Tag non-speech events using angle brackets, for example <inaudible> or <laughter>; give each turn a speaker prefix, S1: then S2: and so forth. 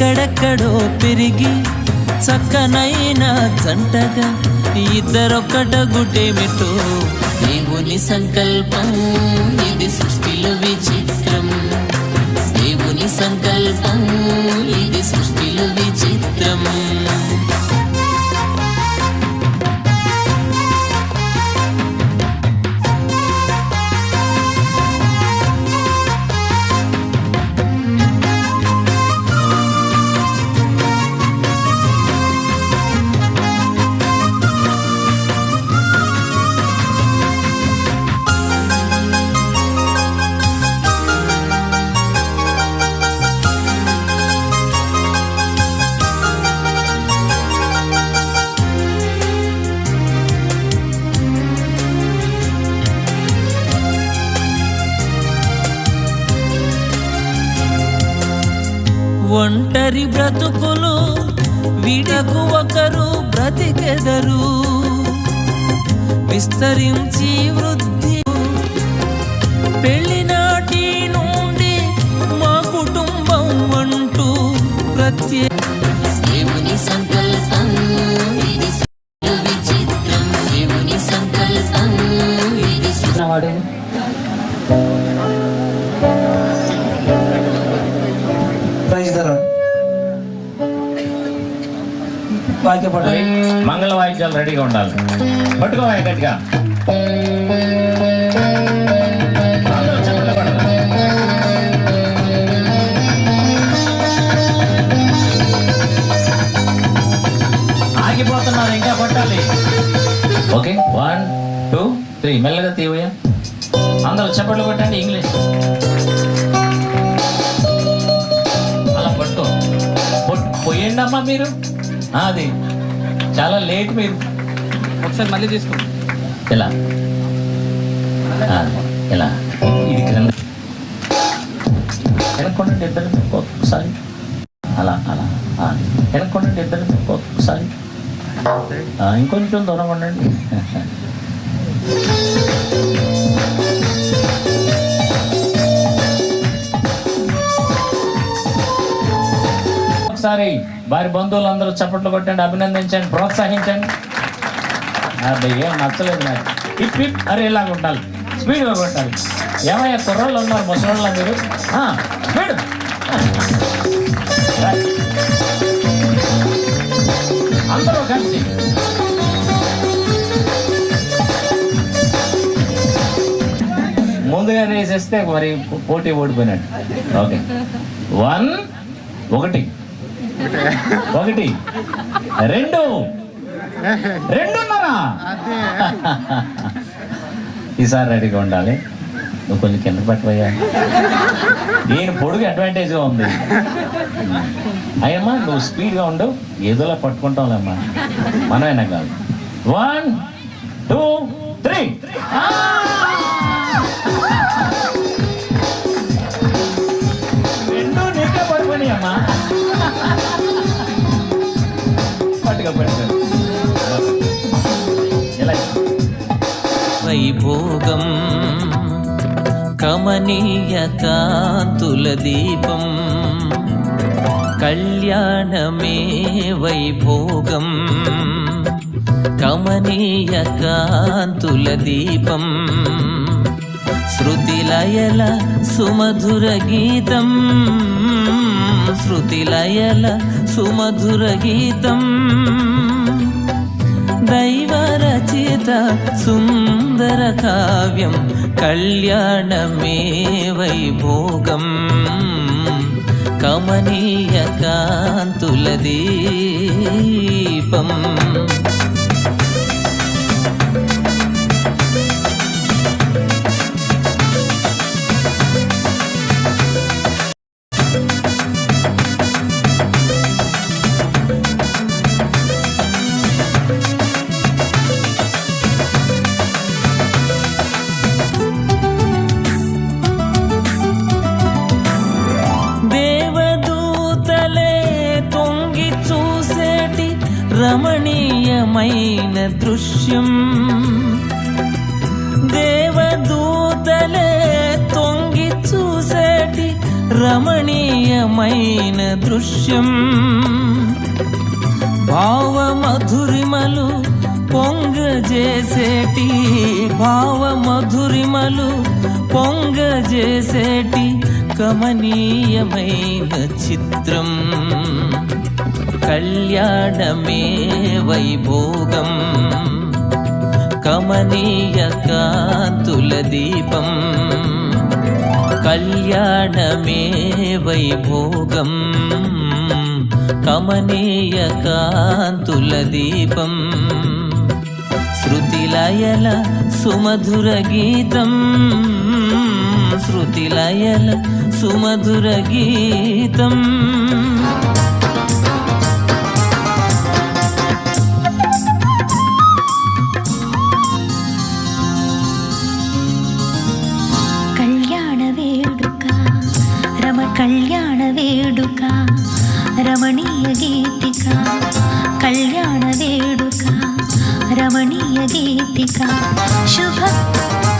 S1: ఎక్కడెక్కడో పెరిగి చక్కనైన జంటగా ఇద్దరొక్కట గుటేమిటో దేవుని సంకల్పం ఇది సృష్టిలో విచిత్రం. దేవుని సంకల్పం బ్రతుకులు విడకు ఒకరు బ్రతికెదరు. విస్తరించి వృద్ధి పెళ్ళినాటి నుండి మా కుటుంబం అంటూ ప్రత్యేక
S2: మంగళ వాయిద్యాలు రెడీగా ఉండాలి. పట్టుకో గట్టిగా. ఆగిపోతున్నారు ఇంకా కొట్టాలి. Okay one two three. మెల్లగా తీవయ్యా అందరూ చప్పట్లు కొట్టండి ఇంగ్లీష్. అలా పట్టుకో. పొట్టు అమ్మా మీరు? అది. చాలా లేట్ మీరు.
S3: ఒకసారి మళ్ళీ తీసుకో.
S2: ఎలా? ఎలా? ఇది క్రింద వెనక్కొండండి ఇద్దరు ఒక్కొక్కసారి. అలా అలా ఆ, వెనక్కొండండి ఇద్దరు ఒక్కొక్కసారి. ఇంకొంచెం దూరం ఉండండి. <laughs> ఒకసారి వారి బంధువులందరూ చప్పట్లు కొట్టండి అభినందించండి ప్రోత్సహించండి. అదే ఏం నచ్చలేదు నాకు. ఇప్పి అరే ఇలాగ ఉండాలి. స్పీడ్గా కొట్టాలి. ఏమయ్యా కుర్రోళ్ళు ఉన్నారు ముసలోళ్ళ మీరు? స్పీడ్. అందరూ కలిసి. ముందుగా రేసేస్తే మరి పోటీ ఓడిపోయినట్టు. ఓకే. వన్ ఒకటి. ఒకటి. రెండు. రెండున్నరా. ఈసారి రెడీగా ఉండాలి. నువ్వు కొంచెం కింద పట్టుపోయా నేను పొడుగు అడ్వాంటేజ్గా ఉంది. అయ్యమ్మా నువ్వు స్పీడ్గా ఉండు. ఏదోలా పట్టుకుంటాంలేమ్మా మనమైనా కాదు. వన్ టూ త్రీ
S1: భోగం కమనీయ కాంతుల దీపం కళ్యాణమే వైభోగం కమనీయ కాంతుల దీపం. శృతిలయల సుమధుర గీతం శృతిలయల సుమధుర గీతం. దైవరచిత సుందర కావ్యం కళ్యాణమే వైభోగం కమనీయ కాంతుల దీపం రమణీయమైన దృశ్యం. దేవదూతలే తొంగి చూసేటి రమణీయమైన దృశ్యం. భావమధురిమలు పొంగజేసేటి భావమధురిమలు పొంగజేసేటి కమనీయమైన చిత్రం. కళ్యాణమే వైభోగం. కమనీయ కాంతుల దీపం. కళ్యాణమే వైభోగం. కమనీయ కాంతుల దీపం.
S4: गीतिका शुभ